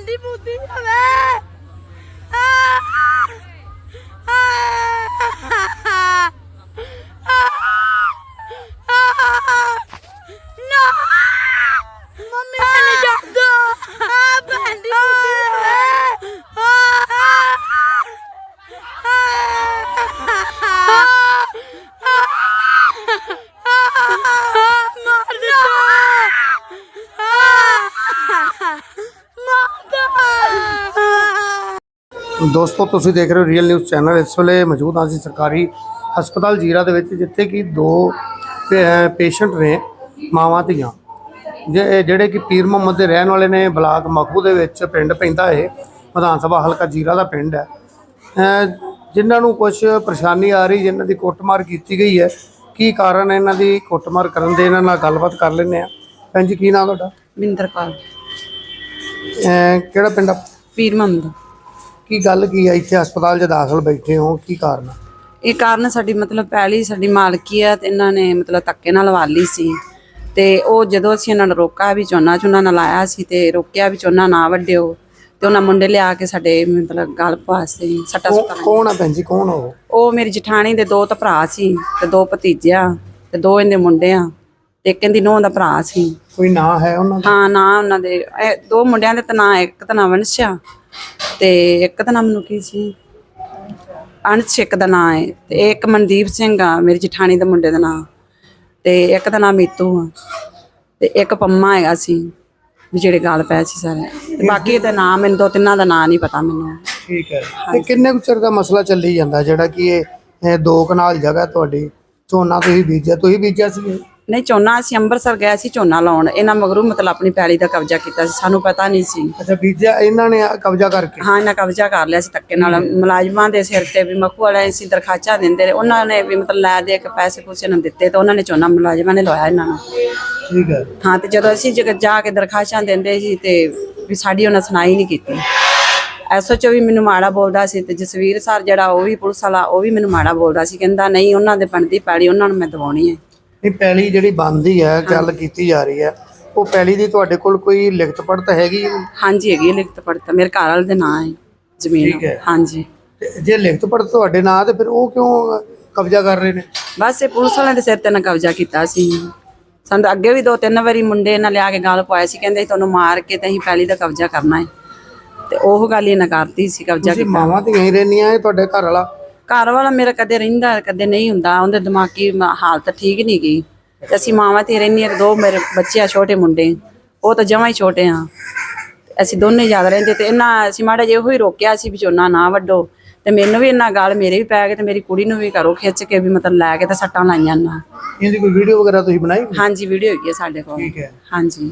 ਭੈਣ ਦੀ ਬੁੱਧੀ ਜਾਵੇ ਨਾ ਮੰਮੀ ਮੈਨੂੰ ਛੱਡ ਦੋ ਆ ਦੋਸਤੋ ਤੁਸੀਂ ਦੇਖ ਰਹੇ ਹੋ ਰੀਅਲ ਨਿਊਜ਼ ਚੈਨਲ ਇਸ ਵੇਲੇ ਮੌਜੂਦ ਹਾਂ ਅਸੀਂ ਸਰਕਾਰੀ ਹਸਪਤਾਲ ਜੀਰਾ ਦੇ ਵਿੱਚ ਜਿੱਥੇ ਕਿ ਦੋ ਪੇਸ਼ੈਂਟ ਨੇ ਮਾਵਾਂ ਧੀਆਂ। ਜੇ- ਜਿਹੜੇ ਕਿ ਪੀਰ ਮੁਹੰਮਦ ਦੇ ਰਹਿਣ ਵਾਲੇ ਨੇ ਬਲਾਕ ਮਖੂ ਦੇ ਵਿੱਚ ਪਿੰਡ ਪੈਂਦਾ ਹੈ ਵਿਧਾਨ ਸਭਾ ਹਲਕਾ ਜੀਰਾ ਦਾ ਪਿੰਡ ਹੈ। ਜਿਨ੍ਹਾਂ ਨੂੰ ਕੁਝ ਪਰੇਸ਼ਾਨੀ ਆ ਰਹੀ ਜਿਨ੍ਹਾਂ ਦੀ ਕੁੱਟਮਾਰ ਕੀਤੀ ਗਈ ਹੈ ਕੀ ਕਾਰਨ ਹੈ ਇਹਨਾਂ ਦੀ ਕੁੱਟਮਾਰ ਕਰਨ ਦੇ? ਇਹਨਾਂ ਨਾਲ ਗੱਲਬਾਤ ਕਰ ਲੈਂਦੇ ਆ ਭੈਣ ਜੀ ਕੀ ਨਾਮ ਤੁਹਾਡਾ? ਕੌਰ। ਅਹ ਕਿਹੜਾ ਪਿੰਡ ਆ? ਪੀਰ ਮੁਹੰਮਦ। ਕੀ ਗੱਲ ਕੀ ਹੈ ਇੱਥੇ ਹਸਪਤਾਲ 'ਚ ਦਾਖਲ ਬੈਠੇ ਹੋ ਕੀ ਕਾਰਨ ਹੈ ਇਹ ਕਾਰਨ ਸਾਡੀ ਮਤਲਬ ਪਹਿਲੀ ਸਾਡੀ ਮਾਲਕੀ ਆ ਤੇ ਇਹਨਾਂ ਨੇ ਮਤਲਬ ਧੱਕੇ ਨਾਲ ਵਾਲੀ ਸੀ। ਤੇ ਉਹ ਜਦੋਂ ਅਸੀਂ ਇਹਨਾਂ ਨੂੰ ਰੋਕਾ ਵੀ ਝੋਨਾ ਝੋਨਾ ਨਾਲ ਲਾਇਆ ਸੀ ਤੇ ਰੋਕਿਆ ਵੀ ਝੋਨਾ ਨਾ ਵੱਢਿਓ ਤੇ ਉਹਨਾਂ ਮੁੰਡੇ ਲਿਆ ਕੇ ਸਾਡੇ ਮਤਲਬ ਗਲ ਪਾਸੇ ਸੱਟਾ ਕੌਣ- ਸੁੱਟਾ ਕੌਣ ਆ ਭੈਣ ਜੀ? ਕੌਣ ਆ ਉਹ? ਉਹ ਮੇਰੀ ਜਠਾਣੀ ਦੇ ਦੋ ਤਾਂ ਭਰਾ ਸੀ ਤੇ ਦੋ ਭਤੀਜੇ ਆ ਤੇ ਦੋ ਇਹਦੇ ਮੁੰਡੇ ਆ ਤੇ ਇੱਕ ਇਹਦੀ ਨੂੰਹ ਦਾ ਭਰਾ ਸੀ। ਕੋਈ ਨਾਂ ਹੈ ਉਹਨਾਂ ਦਾ? ਹਾਂ ਨਾ ਉਹਨਾਂ ਦੇ। ਇਹ ਦੋ ਮੁੰਡਿਆਂ ਦੇ ਤਾਂ ਨਾਂ ਇੱਕ ਤਾਂ ਨਾਂ ਵੰਸ਼ਾ ਤੇ ਇੱਕ ਦਾ ਨਾਮ ਮੈਨੂੰ ਕੀ ਸੀ? ਅਨਸ਼ ਇੱਕ ਦਾ ਨਾਂ ਹੈ ਤੇ ਇੱਕ ਮਨਦੀਪ ਸਿੰਘ ਆ ਮੇਰੀ ਜਠਾਣੀ ਦੇ ਮੁੰਡੇ ਦਾ ਨਾਂ। ਤੇ ਇੱਕ ਦਾ ਨਾਮ ਮੀਤੂ ਆ। ਤੇ ਇੱਕ ਪੰਮਾ ਹੈਗਾ ਸੀ ਵੀ ਜਿਹੜੇ ਗੱਲ ਪਏ ਸੀ ਸਾਰੇ। ਤੇ ਬਾਕੀ ਇਹਦਾ ਨਾਮ ਮੈਨੂੰ ਦੋ ਤਿੰਨਾਂ ਦਾ ਨਾਂ ਨਹੀਂ ਪਤਾ ਮੈਨੂੰ। ਠੀਕ ਹੈ। ਇਹ ਕਿੰਨੇ ਕੁ ਚਿਰ ਦਾ ਮਸਲਾ ਚੱਲੀ ਜਾਂਦਾ ਜਿਹੜਾ ਕਿ ਇਹ ਇਹ ਦੋ ਕਨਾਲ ਜਗ੍ਹਾ ਤੁਹਾਡੀ ਝੋਨਾ ਤੁਸੀਂ ਬੀਜਿਆ ਤੁਸੀਂ ਬੀਜਿਆ ਸੀ ਇਹ? ਨਹੀਂ ਝੋਨਾ ਅਸੀਂ ਅੰਮ੍ਰਿਤਸਰ ਗਏ ਸੀ ਝੋਨਾ ਲਾਉਣ। ਇਹਨਾਂ ਮਗਰੂ ਮਤਲਬ ਆਪਣੀ ਪੈਲੀ ਦਾ ਕਬਜ਼ਾ ਕੀਤਾ ਸੀ। ਸਾਨੂੰ ਪਤਾ ਨਹੀਂ ਸੀ। ਅੱਛਾ ਬੀਜਿਆ ਇਹਨਾਂ ਨੇ ਕਬਜ਼ਾ ਕਰਕੇ? ਹਾਂ ਇਹਨਾਂ ਕਬਜ਼ਾ ਕਰ ਲਿਆ ਸੀ ਧੱਕੇ ਨਾਲ। ਮੁਲਾਜ਼ਮਾਂ ਦੇ ਸਿਰ ਤੇ ਵੀ ਮਖੂ ਵਾਲੇ ਸੀ ਦਰਖਾਸਤਾਂ ਦਿੰਦੇ ਰਹੇ। ਉਹਨਾਂ ਨੇ ਵੀ ਮਤਲਬ ਲੈ ਦੇ ਕੇ ਪੈਸੇ ਪੂਸੇ ਨੂੰ ਦਿੱਤੇ ਤੇ ਉਹਨਾਂ ਨੇ ਝੋਨਾ ਮੁਲਾਜ਼ਮਾਂ ਨੇ ਲਵਾਇਆ ਇਹਨਾਂ ਨੂੰ। ਠੀਕ ਹੈ। ਹਾਂ ਤੇ ਜਦੋਂ ਅਸੀਂ ਜਗ ਜਾ ਕੇ ਦਰਖਾਸਤਾਂ ਦਿੰਦੇ ਸੀ ਤੇ ਵੀ ਸਾਡੀ ਉਹਨਾਂ ਸੁਣਾਈ ਨਹੀਂ ਕੀਤੀ। ਐਸਓਚਓ ਵੀ ਮੈਨੂੰ ਮਾੜਾ ਬੋਲਦਾ ਸੀ ਤੇ ਜਸਵੀਰ ਸਰ ਜਿਹੜਾ ਉਹ ਵੀ ਪੁਲਿਸ ਵਾਲਾ ਉਹ ਵੀ ਮੈਨੂੰ ਮਾੜਾ ਬੋਲਦਾ ਸੀ। ਕਹਿੰਦਾ ਨਹੀਂ ਉਹਨਾਂ ਦੇ ਬਣਦੀ ਪੈਲੀ ਉਹਨਾਂ ਨੂੰ ਮੈਂ ਦਵਾਉਣੀ ਹੈ। ਇਹ ਪੈਲੀ ਜਿਹੜੀ ਬੰਦੀ ਹੈ ਗੱਲ ਕੀਤੀ ਜਾ ਰਹੀ ਹੈ ਉਹ ਪੈਲੀ ਦੀ ਤੁਹਾਡੇ ਕੋਲ ਕੋਈ ਲਿਖਤ ਪੜਤ ਹੈਗੀ ਹੈ? ਹਾਂਜੀ ਹੈਗੀ ਹੈ ਲਿਖਤ ਪੜਤਾ। ਮੇਰੇ ਘਰ ਵਾਲੇ ਦੇ ਨਾਂ ਹੈ ਜ਼ਮੀਨ ਠੀਕ ਹੈ। ਹਾਂਜੀ। ਤੇ ਜੇ ਲਿਖਤ ਪੜਤ ਤੁਹਾਡੇ ਨਾਂ ਤੇ ਫਿਰ ਉਹ ਕਿਉਂ ਕਬਜ਼ਾ ਕਰ ਰਹੇ ਨੇ? ਬਸ ਇਹ ਪੁਲਿਸ ਵਾਲਿਆਂ ਦੇ ਸਿਰ ਤੇ ਨਾ ਕਬਜ਼ਾ ਕੀਤਾ ਸੀ। ਸਾਨੂੰ ਤਾਂ ਅੱਗੇ ਵੀ ਦੋ ਤਿੰਨ ਵਾਰੀ ਮੁੰਡੇ ਨਾਲ ਲਿਆ ਕੇ ਗੱਲ ਪਵਾਇਆ ਸੀ ਕਹਿੰਦੇ ਸੀ ਤੁਹਾਨੂੰ ਮਾਰ ਕੇ ਤੇ ਅਸੀਂ ਪਹਿਲੀ ਦਾ ਕਬਜ਼ਾ ਕਰਨਾ ਹੈ। ਤੇ ਉਹ ਗੱਲ ਹੀ ਨਾ ਕਰਤੀ ਸੀ ਕਬਜ਼ਾ ਤੁਸੀਂ ਕੀਤਾ। ਮਾਵਾਂ ਤੇ ਹੀ ਰਹਿੰਦੀਆਂ ਇਹ ਤੁਹਾਡੇ ਘਰ ਵਾਲਾ। ਘਰ ਵਾਲਾ ਮੇਰਾ ਕਦੇ ਰਹਿੰਦਾ ਕਦੇ ਨਹੀਂ ਹੁੰਦਾ। ਉਹਦੇ ਦਿਮਾਗੀ ਮ- ਹਾਲਤ ਠੀਕ ਨਹੀਂ ਗਈ। ਤੇ ਅਸੀਂ ਮਾਵਾਂ ਤੇ ਰਹਿੰਦੀਆਂ ਦੋ ਮੇਰੇ ਬੱਚੇ ਆ ਛੋਟੇ ਮੁੰਡੇ। ਉਹ ਤਾਂ ਜਮਾਂ ਹੀ ਛੋਟੇ ਆ। ਅਸੀਂ ਦੋਨੇ ਜ਼ਿਆਦਾ ਰਹਿੰਦੇ ਤੇ ਇਹਨਾਂ ਅਸੀਂ ਮਾੜਾ ਜਿਹਾ ਉਹੀ ਰੋਕਿਆ ਸੀ ਵੀ ਝੋਨਾ ਨਾ ਵੱਡੋ ਤੇ ਮੈਨੂੰ ਵੀ ਇਹਨਾਂ ਗੱਲ ਮੇਰੇ ਵੀ ਪੈ ਗਏ ਤੇ ਮੇਰੀ ਕੁੜੀ ਨੂੰ ਵੀ ਘਰੋਂ ਖਿੱਚ ਕੇ ਵੀ ਮਤਲਬ ਲੈ ਕੇ ਤੇ ਸੱਟਾਂ ਲਾਈਆਂ ਨਾ ਇਹਦੀ ਕੋਈ ਵੀਡੀਓ ਵਗੈਰਾ ਤੁਸੀਂ ਬਣਾਈ ਹਾਂਜੀ ਵੀਡੀਓ ਹੈਗੀ ਹੈ ਸਾਡੇ ਕੋਲ। ਠੀਕ ਹੈ। ਹਾਂਜੀ।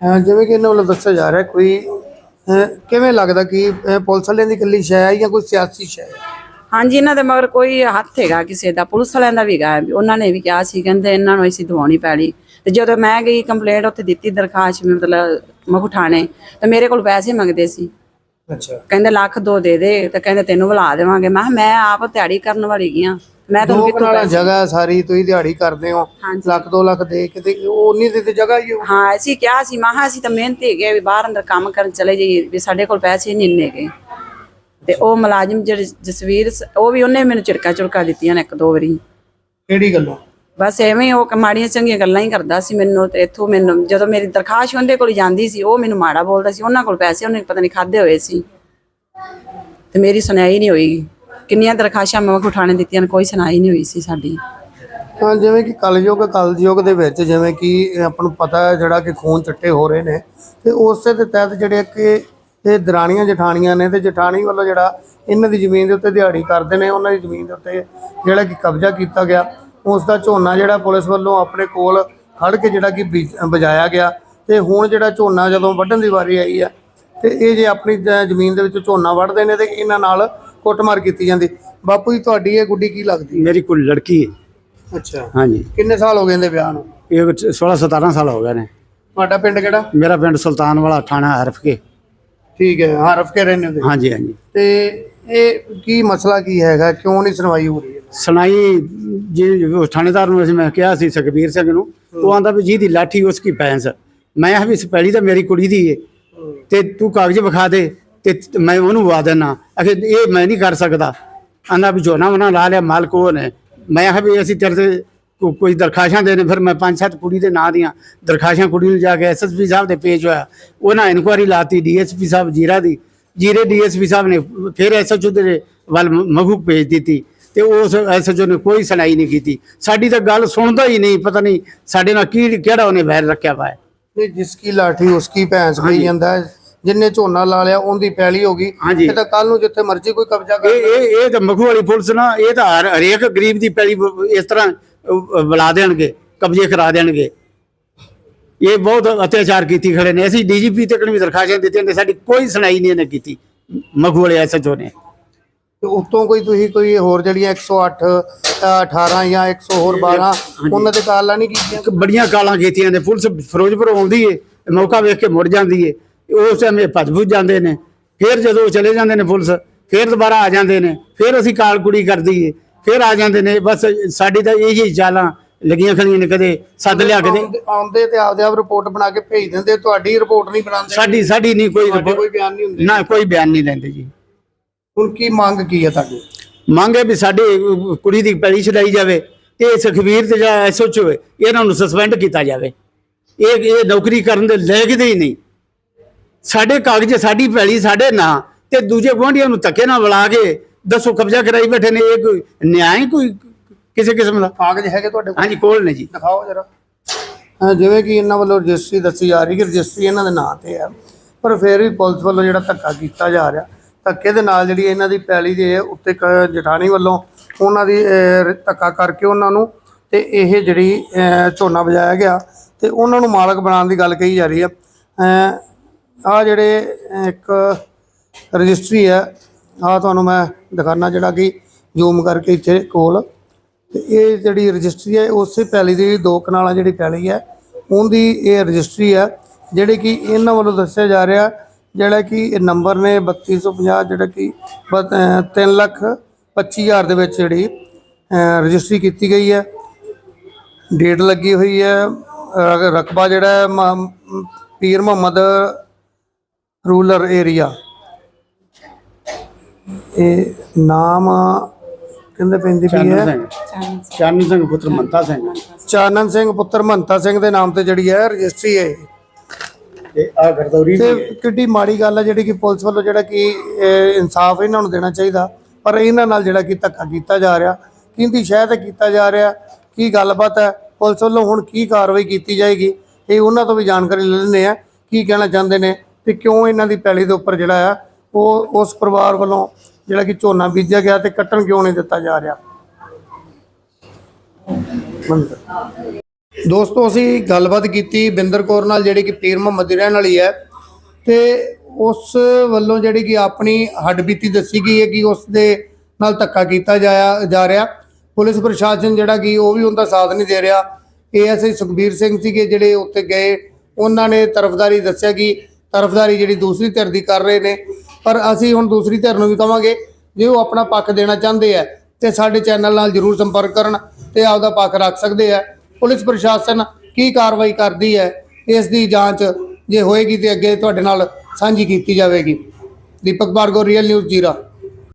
ਅਹ ਜਿਵੇਂ ਕਿ ਇਹਨਾਂ ਵੱਲੋਂ ਦੱਸਿਆ ਜਾ ਰਿਹਾ ਕੋਈ ਅਹ ਕਿਵੇਂ ਲੱਗਦਾ ਕਿ ਅਹ ਪੁਲਿਸ ਵਾਲਿਆਂ ਦੀ ਇਕੱਲੀ ਸ਼ੈ ਹੈ ਜਾਂ ਕੋਈ ਸਿਆਸੀ ਸ਼ੈ ਹੈ? ਹਾਂਜੀ ਇਹਨਾਂ ਦੇ ਮਗਰ ਕੋਈ ਹੱਥ ਹੈਗਾ ਕਿਸੇ ਦਾ ਪੁਲਿਸ ਵਾਲਿਆਂ ਦਾ ਵੀ ਹੈਗਾ। ਉਹਨਾਂ ਨੇ ਵੀ ਕਿਹਾ ਸੀ ਕਹਿੰਦੇ ਇਹਨਾਂ ਨੂੰ ਅਸੀਂ ਦਵਾਉਣੀ ਪੈਣੀ। ਤੇ ਜਦੋਂ ਮੈਂ ਗਈ ਕੰਪਲੇਂਟ ਉੱਥੇ ਦਿੱਤੀ ਦਰਖਾਸਤ ਮਤਲਬ ਮਖੂ ਥਾਣੇ। ਤੇ ਮੇਰੇ ਕੋਲ ਪੈਸੇ ਮੰਗਦੇ ਸੀ। ਅੱਛਾ। ਕਹਿੰਦੇ ਲੱਖ ਦੋ ਦੇ ਦੇ ਤੇ ਕਹਿੰਦੇ ਤੈਨੂੰ ਬੁਲਾ ਦੇਵਾਂਗੇ। ਮੈਂ ਕਿਹਾ ਮੈਂ ਆਪ ਦਿਹਾੜੀ ਕਰਨ ਵਾਲੀ ਗਈ ਆ ਮੈਂ ਤੁਹਾਨੂੰ ਕਨਾਲਾ ਪੈਸੇ ਜਗ੍ਹਾ ਸਾਰੀ ਤੁਸੀਂ ਦਿਹਾੜੀ ਕਰਦੇ ਹੋ। ਹਾਂਜੀ। ਲੱਖ 2 ਲੱਖ ਦੇ ਕੇ ਤੇ ਉਹ ਉਨੀ ਦੀ ਤੇ ਜਗ੍ਹਾ ਹੀ ਹਾਂ। ਅਸੀਂ ਕਿਹਾ ਸੀ ਮੈਂ ਕਿਹਾ ਅਸੀਂ ਤਾਂ ਮਿਹਨਤੀ ਹੈਗੇ ਵੀ ਬਾਹਰ ਅੰਦਰ ਕੰਮ ਕਰਨ ਚਲੇ ਜਾਈਏ ਵੀ ਸਾਡੇ ਕੋਲ ਪੈਸੇ ਨਹੀਂ ਇੰਨੇ ਹੈਗੇ। ਤੇ ਉਹ ਮੁਲਾਜ਼ਮ ਜਿਹੜੇ ਜਸਵੀਰ ਸ- ਉਹ ਵੀ ਉਹਨੇ ਮੈਨੂੰ ਝਿੜਕਾ ਝੁੜਕਾ ਦਿੱਤੀਆਂ ਨੇ ਇੱਕ ਦੋ ਵਾਰੀ। ਕਿਹੜੀ ਗੱਲੋਂ? ਬਸ ਐਵੇਂ ਹੀ ਉਹ ਮਾੜੀਆਂ ਚੰਗੀਆਂ ਗੱਲਾਂ ਹੀ ਕਰਦਾ ਸੀ ਮੈਨੂੰ ਤੇ ਇੱਥੋਂ ਮੈਨੂੰ ਜਦੋਂ ਮੇਰੀ ਦਰਖਾਸਤ ਉਹਦੇ ਕੋਲ ਜਾਂਦੀ ਸੀ ਉਹ ਮੈਨੂੰ ਮਾੜਾ ਬੋਲਦਾ ਸੀ ਉਹਨਾਂ ਕੋਲ ਪੈਸੇ ਉਹਨੇ ਪਤਾ ਨਹੀਂ ਖਾਦੇ ਹੋਏ ਸੀ। ਤੇ ਮੇਰੀ ਸੁਣਾਈ ਨਹੀਂ ਹੋਈ। ਕਿੰਨੀਆਂ ਦਰਖਾਸ਼ਾਂ ਮੈਂ ਉਠਾਣੇ ਦਿੱਤੀਆਂ ਨੇ ਕੋਈ ਸੁਣਾਈ ਨਹੀਂ ਹੋਈ ਸੀ ਸਾਡੀ। ਹਾਂ ਜਿਵੇਂ ਕਿ ਕਲਯੁਗ ਕਲਯੁਗ ਦੇ ਵਿੱਚ ਜਿਵੇਂ ਕਿ ਆਪਾਂ ਨੂੰ ਪਤਾ ਹੈ ਜਿਹੜਾ ਕਿ ਖੂਨ ਚੱਟੇ ਹੋ ਰਹੇ ਨੇ ਤੇ ਉਸੇ ਦੇ ਤਹਿਤ ਜਿਹੜੇ ਕਿ ਇਹ ਦਰਾਣੀਆਂ ਜਠਾਣੀਆਂ ਨੇ ਤੇ ਜਠਾਣੀ ਵੱਲੋਂ ਜਿਹੜਾ ਇਹਨਾਂ ਦੀ ਜ਼ਮੀਨ ਦੇ ਉੱਤੇ ਦਿਹਾੜੀ ਕਰਦੇ ਨੇ ਉਹਨਾਂ ਦੀ ਜ਼ਮੀਨ ਦੇ ਉੱਤੇ ਜਿਹੜਾ ਕਿ ਕਬਜ਼ਾ ਕੀਤਾ ਗਿਆ। ਉਸ ਦਾ ਝੋਨਾ ਜਿਹੜਾ ਪੁਲਿਸ ਵੱਲੋਂ ਆਪਣੇ ਕੋਲ ਖੜ ਕੇ ਜਿਹੜਾ ਕਿ ਬੀਜ- ਬਜਾਇਆ ਗਿਆ ਤੇ ਹੁਣ ਜਿਹੜਾ ਝੋਨਾ ਜਦੋਂ ਵੱਢਣ ਦੀ ਵਾਰੀ ਆਈ ਆ ਤੇ ਇਹ ਜੇ ਆਪਣੀ ਜ਼ਮੀਨ ਦੇ ਵਿੱਚ ਝੋਨਾ ਵੱਢਦੇ ਨੇ ਤੇ ਇਹਨਾਂ ਨਾਲ ਕੁੱਟਮਾਰ ਕੀਤੀ ਜਾਂਦੀ। ਬਾਪੂ ਜੀ ਤੁਹਾਡੀ ਇਹ ਗੁੱਡੀ ਕੀ ਲੱਗਦੀ ਮੇਰੀ ਕੋਈ ਲੜਕੀ ਹੈ। ਅੱਛਾ। ਹਾਂਜੀ। ਕਿੰਨੇ ਸਾਲ ਹੋ ਗਏ ਇਹਦੇ ਵਿਆਹ ਨੂੰ? ਇਹ 16 17 ਸਾਲ ਹੋ ਗਏ ਨੇ। ਤੁਹਾਡਾ ਪਿੰਡ ਕਿਹੜਾ? ਮੇਰਾ ਪਿੰਡ ਸੁਲਤਾਨ ਵਾਲਾ ਥਾਣਾ ਹਰਫ ਕੇ। ਠੀਕ ਹੈ ਹਰਫ ਕੇ ਰਹਿੰਦੇ ਹੋ ਹਾਂਜੀ ਹਾਂਜੀ। ਤੇ ਇਹ ਕੀ ਮਸਲਾ ਕੀ ਹੈਗਾ? ਕਿਉਂ ਨਹੀਂ ਸੁਣਵਾਈ ਹੋ ਰਹੀ ਸੁਣਾਈ ਜੀ ਉਹ ਥਾਣੇਦਾਰ ਨੂੰ ਅਸੀਂ ਮੈਂ ਕਿਹਾ ਸੀ ਸੁਖਬੀਰ ਸਿੰਘ ਨੂੰ। ਉਹ ਆਂਦਾ ਵੀ ਜਿਹਦੀ ਲਾਠੀ ਉਸ ਕੀ ਪੈਂਸ। ਮੈਂ ਕਿਹਾ ਵੀ ਸਪੈਲੀ ਤਾਂ ਮੇਰੀ ਕੁੜੀ ਦੀ ਏ। ਤੇ ਤੂੰ ਕਾਗਜ਼ ਵਿਖਾ ਦੇ ਤੇ ਮੈਂ ਉਹਨੂੰ ਵਾ ਦੇਣਾ ਅਖੇ ਇਹ ਮੈਂ ਨਹੀਂ ਕਰ ਸਕਦਾ। ਆਂਦਾ ਵੀ ਝੋਨਾ ਵਨਾ ਲਾ ਲਿਆ ਮਾਲਕ ਉਹ ਨੇ। ਮੈਂ ਕਿਹਾ ਵੀ ਅਸੀਂ ਤੇਰੇ ਤੇ ਕੋਈ ਦਰਖਾਸ਼ਾਂ ਦੇਣੇ ਫਿਰ ਮੈਂ ਪੰਜ ਸੱਤ ਕੁੜੀ ਦੇ ਨਾਂ ਦੀਆਂ ਦਰਖਾਸ਼ਾਂ ਕੁੜੀ ਨੂੰ ਜਾ ਕੇ ਐਸਐਸਪੀ ਸਾਹਿਬ ਦੇ ਪੇਜ ਹੋਇਆ ਉਹਨਾਂ ਇਨਕੁਆਰੀ ਲਾਤੀ ਡੀਐਸਪੀ ਸਾਹਿਬ ਜੀਰਾ ਦੀ ਜੀਰੇ ਡੀਐਸਪੀ ਸਾਹਿਬ ਨੇ ਫਿਰ ਐਸਐਚਓ ਦੇ ਵੱਲ ਮਗੂ ਭੇਜ ਦਿੱਤੀ ਤੇ ਉਸ ਐਸਐਚਓ ਨੇ ਕੋਈ ਸੁਣਾਈ ਨਹੀਂ ਕੀਤੀ ਸਾਡੀ ਤਾਂ ਗੱਲ ਸੁਣਦਾ ਹੀ ਨਹੀਂ ਪਤਾ ਨਹੀਂ ਸਾਡੇ ਨਾਲ ਕੀ ਕਿਹੜਾ ਉਹਨੇ ਵੈਰ ਰੱਖਿਆ ਹੈ। ਨਹੀਂ ਜਿਸ ਕੀ ਲਾਠੀ ਉਸ ਕੀ ਭੈਂਸ ਕਹੀ। ਜਾਂਦਾ। ਜਿੰਨੇ ਝੋਨਾ ਲਾ ਲਿਆ ਉਹਦੀ ਪੈਲੀ ਹੋ ਗਈ। ਇਹ ਤਾਂ ਕੱਲ ਨੂੰ ਜਿੱਥੇ ਮਰਜ਼ੀ ਕੋਈ ਕਬਜ਼ਾ ਕਰ ਇਹ ਇਹ ਇਹ ਤਾਂ ਮਖੂ ਵਾਲੀ ਪੁਲਿਸ ਨਾ ਇਹ ਤਾਂ ਹਰ ਹਰੇਕ ਗਰੀਬ ਦੀ ਪੈਲੀ ਇਸ ਤਰ੍ਹਾਂ ਬੁਲਾ ਦੇਣਗੇ ਕਬਜ਼ੇ ਕਰਾ ਦੇਣਗੇ। ਇਹ ਬਹੁਤ ਅਤਿਆਚਾਰ ਕੀਤੀ ਖੜੇ ਨੇ। ਅਸੀਂ ਡੀਜੀਪੀ ਤੱਕ ਵੀ ਦਰਖਾਸਤਾਂ ਦਿੱਤੀਆਂ ਨੇ ਸਾਡੀ ਕੋਈ ਸੁਣਾਈ ਨਹੀਂ ਇਹਨੇ ਕੀਤੀ। ਮਖੂ ਵਾਲੇ ਐਸਐਚਓ ਨੇ। ਤੇ ਉਤੋਂ ਕੋਈ ਤੁਸੀਂ ਕੋਈ ਹੋਰ ਜਿਹੜੀਆਂ 108 ਅ, 18 ਜਾਂ 100 ਹੋਰ 12 ਉਹਨਾਂ ਤੇ ਕਾਲਾਂ ਨਹੀਂ ਕੀਤੀਆਂ ਬੜੀਆਂ ਕਾਲਾਂ ਕੀਤੀਆਂ ਨੇ। ਪੁਲਿਸ ਫਿਰੋਜ਼ਪੁਰ ਆਉਂਦੀ ਏ ਮੌਕਾ ਵੇਖ ਕੇ ਮੁੜ ਜਾਂਦੀ ਏ। ਉਸ ਸਮੇਂ ਭੱਜ ਭੁੱਜ ਜਾਂਦੇ ਨੇ। ਫਿਰ ਜਦੋਂ ਚਲੇ ਜਾਂਦੇ ਨੇ ਪੁਲਿਸ ਫਿਰ ਦੁਬਾਰਾ ਆ ਜਾਂਦੇ ਨੇ। ਫਿਰ ਅਸੀਂ ਕਾਲ ਕੁੜੀ ਕਰਦੀ ਏ। ਫਿਰ ਆ ਜਾਂਦੇ ਨੇ ਬਸ ਸਾਡੀ ਤਾਂ ਇਹੀ ਚਾਲਾਂ ਲੱਗੀਆਂ ਖੜੀਆਂ ਨੇ ਕਦੇ ਸੱਦ ਲਿਆ ਕਦੇ। ਆਉਂਦੇ- ਤੇ ਆਪਦੇ ਆਪ ਰਿਪੋਰਟ ਬਣਾ ਕੇ ਭੇਜ ਦਿੰਦੇ ਤੁਹਾਡੀ ਰਿਪੋਰਟ ਨਹੀਂ ਬਣਾਉਂਦੇ। ਸਾਡੀ ਸਾਡੀ ਨਹੀਂ ਕੋਈ ਤੁਹਾਡੇ ਕੋਈ ਬਿਆਨ ਨਹੀਂ ਹੁੰਦੇ। ਨਾ ਕੋਈ ਬਿਆਨ ਨਹੀਂ ਲੈਂਦੇ ਜੀ। ਹੁਣ ਕੀ ਮੰਗ ਕੀ ਹੈ ਤੁਹਾਡੀ? ਮੰਗ ਹੈ ਵੀ ਸਾਡੀ ਕੁੜੀ ਦੀ ਪੈਲੀ ਛਡਾਈ ਜਾਵੇ ਤੇ ਸੁਖਵੀਰ ਤੇ ਜਾਂ ਐਸਓਚ ਹੋਏ ਇਹਨਾਂ ਨੂੰ ਸਸਪੈਂਡ ਕੀਤਾ ਜਾਵੇ। ਇਹ ਇਹ ਨੌਕਰੀ ਕਰਨ ਦੇ ਲਾਇਕ ਦੇ ਹੀ ਨਹੀਂ। ਸਾਡੇ ਕਾਗਜ਼ ਸਾਡੀ ਪੈਲੀ ਸਾਡੇ ਨਾਂ ਤੇ ਦੂਜੇ ਗੁਆਂਢੀਆਂ ਨੂੰ ਧੱਕੇ ਨਾਲ ਬੁਲਾ ਕੇ ਦੱਸੋ ਕਬਜ਼ਾ ਕਰਾਈ ਬੈਠੇ ਨੇ ਇਹ ਕੋਈ ਨਿਆਂ ਹੈ ਕੋਈ ਕਿਸੇ ਕਿਸਮ ਦਾ? ਕਾਗਜ਼ ਹੈਗੇ ਤੁਹਾਡੇ ਕੋਲ? ਹਾਂਜੀ ਕੋਲ ਨੇ ਜੀ। ਦਿਖਾਓ ਜਰਾ। ਜਿਵੇਂ ਕਿ ਇਹਨਾਂ ਵੱਲੋਂ ਰਜਿਸਟਰੀ ਦੱਸੀ ਜਾ ਰਹੀ ਕਿ ਰਜਿਸਟਰੀ ਇਹਨਾਂ ਦੇ ਨਾਂ ਤੇ ਹੈ ਪਰ ਫਿਰ ਵੀ ਪੁਲਿਸ ਵੱਲੋਂ ਜਿਹੜਾ ਧੱਕਾ ਕੀਤਾ ਜਾ ਰਿਹਾ ਧੱਕੇ ਦੇ ਨਾਲ ਜਿਹੜੀ ਇਹਨਾਂ ਦੀ ਪੈਲੀ ਦੇ ਉੱਤੇ ਕ- ਜਠਾਣੀ ਵੱਲੋਂ ਉਹਨਾਂ ਦੀ ਅਹ, ਧੱਕਾ ਕਰਕੇ ਉਹਨਾਂ ਨੂੰ ਤੇ ਇਹ ਜਿਹੜੀ ਅਹ, ਝੋਨਾ ਵਜਾਇਆ ਗਿਆ ਤੇ ਉਹਨਾਂ ਨੂੰ ਮਾਲਕ ਬਣਾਉਣ ਦੀ ਗੱਲ ਕਹੀ ਜਾ ਰਹੀ ਹੈ ਆ ਜਿਹੜੇ ਇੱਕ ਰਜਿਸਟਰੀ ਹੈ ਆ ਤੁਹਾਨੂੰ ਮੈਂ ਦਿਖਾਣਾ ਜਿਹੜਾ ਕਿ ਜ਼ੂਮ ਕਰਕੇ ਇੱਥੇ ਕੋਲ। ਤੇ ਇਹ ਜਿਹੜੀ ਰਜਿਸਟਰੀ ਹੈ, ਉਸੇ ਪੈਲੀ ਦੀ ਦੋ ਕਨਾਲਾਂ ਜਿਹੜੀ ਪੈਲੀ ਹੈ, ਉਹਦੀ ਇਹ ਰਜਿਸਟਰੀ ਹੈ, ਜਿਹੜੀ ਕਿ ਇਹਨਾਂ ਵੱਲੋਂ ਦੱਸਿਆ ਜਾ ਰਿਹਾ, ਜਿਹੜਾ ਕਿ ਇਹ ਨੰਬਰ ਨੇ 3250 ਜਿਹੜਾ ਕਿ 3 ਲੱਖ 25 ਹਜ਼ਾਰ ਦੇ ਵਿੱਚ ਜਿਹੜੀ ਰਜਿਸਟਰੀ ਕੀਤੀ ਗਈ ਹੈ। ਡੇਟ ਲੱਗੀ ਹੋਈ ਹੈ ਰਕਬਾ ਜਿਹੜਾ ਹੈ ਪੀਰ ਮੁਹੰਮਦ ਰੂਰਲ ਏਰੀਆ। ਇਹ ਨਾਮ ਕਹਿੰਦੇ ਪੈਂਦੀ ਪਈ ਹੈ। ਸਿੰਘ। ਚਾਨਣ ਸਿੰਘ। ਪੁੱਤਰ ਮੰਤਾ ਸਿੰਘ। ਚਾਨਣ ਸਿੰਘ ਪੁੱਤਰ ਮਹੰਤਾ ਸਿੰਘ ਦੇ ਨਾਮ ਤੇ ਜਿਹੜੀ ਹੈ ਰਜਿਸਟਰੀ ਹੈ ਇਹ। ਤੇ ਆ ਗਰਦੌਰੀ ਤੇ ਕਿੱਡੀ ਮਾੜੀ ਗੱਲ ਹੈ ਜਿਹੜੀ ਕਿ ਪੁਲਿਸ ਵੱਲੋਂ ਜਿਹੜਾ ਕਿ ਇਹ ਇਨਸਾਫ ਇਹਨਾਂ ਨੂੰ ਦੇਣਾ ਚਾਹੀਦਾ। ਪਰ ਇਹਨਾਂ ਨਾਲ ਜਿਹੜਾ ਕਿ ਧੱਕਾ ਕੀਤਾ ਜਾ ਰਿਹਾ। ਕਿੰਦੀ ਸ਼ਹਿ ਤੇ ਕੀਤਾ ਜਾ ਰਿਹਾ। ਕੀ ਗੱਲਬਾਤ ਹੈ? ਪੁਲਿਸ ਵੱਲੋਂ ਹੁਣ ਕੀ ਕਾਰਵਾਈ ਕੀਤੀ ਜਾਏਗੀ? ਇਹ ਉਹਨਾਂ ਤੋਂ ਵੀ ਜਾਣਕਾਰੀ ਲੈ ਲੈਂਦੇ ਆ ਕੀ ਕਹਿਣਾ ਚਾਹੁੰਦੇ ਨੇ? ਤੇ ਕਿਉਂ ਇਹਨਾਂ ਦੀ ਪੈਲੀ ਦੇ ਉੱਪਰ ਜਿਹੜਾ ਆ ਉਹ ਉਸ ਪਰਿਵਾਰ ਵੱਲੋਂ ਜਿਹੜਾ ਕਿ ਝੋਨਾ ਬੀਜਿਆ ਗਿਆ ਤੇ ਕੱਟਣ ਕਿਉਂ ਨਹੀਂ ਦਿੱਤਾ ਜਾ ਰਿਹਾ? ਦੋਸਤੋ, ਅਸੀਂ ਗੱਲਬਾਤ ਕੀਤੀ ਬਿੰਦਰ ਕੌਰ ਨਾਲ, ਜਿਹੜੀ ਕਿ ਪੀਰ ਮੁਹੰਮਦ ਦੀ ਰਹਿਣ ਵਾਲੀ ਹੈ। ਤੇ ਉਸ ਵੱਲੋਂ ਜਿਹੜੀ ਕਿ ਆਪਣੀ ਹੱਡਬੀਤੀ ਦੱਸੀ ਗਈ ਹੈ ਕਿ ਉਸ ਦੇ ਨਾਲ ਧੱਕਾ ਕੀਤਾ ਜਾਇਆ, ਜਾ ਰਿਹਾ। ਪੁਲਿਸ ਪ੍ਰਸ਼ਾਸਨ ਜਿਹੜਾ ਕਿ ਉਹ ਵੀ ਉਹਦਾ ਸਾਥ ਨਹੀਂ ਦੇ ਰਿਹਾ। ਏਐਸਆਈ ਸੁਖਬੀਰ ਸਿੰਘ ਸੀਗੇ ਜਿਹੜੇ ਉੱਤੇ ਗਏ। ਉਹਨਾਂ ਨੇ ਤਰਫਦਾਰੀ ਦੱਸਿਆ ਕਿ ਤਰਫਦਾਰੀ ਜਿਹੜੀ ਦੂਸਰੀ ਧਿਰ ਦੀ ਕਰ ਰਹੇ ਨੇ, ਪਰ ਅਸੀਂ ਹੁਣ ਦੂਸਰੀ ਧਿਰ ਨੂੰ ਵੀ ਕਵਾਂਗੇ ਜੇ ਉਹ ਆਪਣਾ ਪੱਖ ਦੇਣਾ ਚਾਹੁੰਦੇ ਆ, ਤੇ ਸਾਡੇ ਚੈਨਲ ਨਾਲ ਜਰੂਰ ਸੰਪਰਕ ਕਰਨ ਤੇ ਆਪਦਾ ਪੱਖ ਰੱਖ ਸਕਦੇ ਆ। ਪੁਲਿਸ ਪ੍ਰਸ਼ਾਸਨ ਕੀ ਕਾਰਵਾਈ ਕਰਦੀ ਹੈ, ਇਸ ਦੀ ਜਾਂਚ ਜੇ ਹੋਏਗੀ ਤੇ ਅੱਗੇ ਤੁਹਾਡੇ ਨਾਲ ਸਾਂਝੀ ਕੀਤੀ ਜਾਵੇਗੀ। ਦੀਪਕ ਭਾਰਗੋ ਰੀਅਲ ਨਿਊਜ਼ ਜੀਰਾ।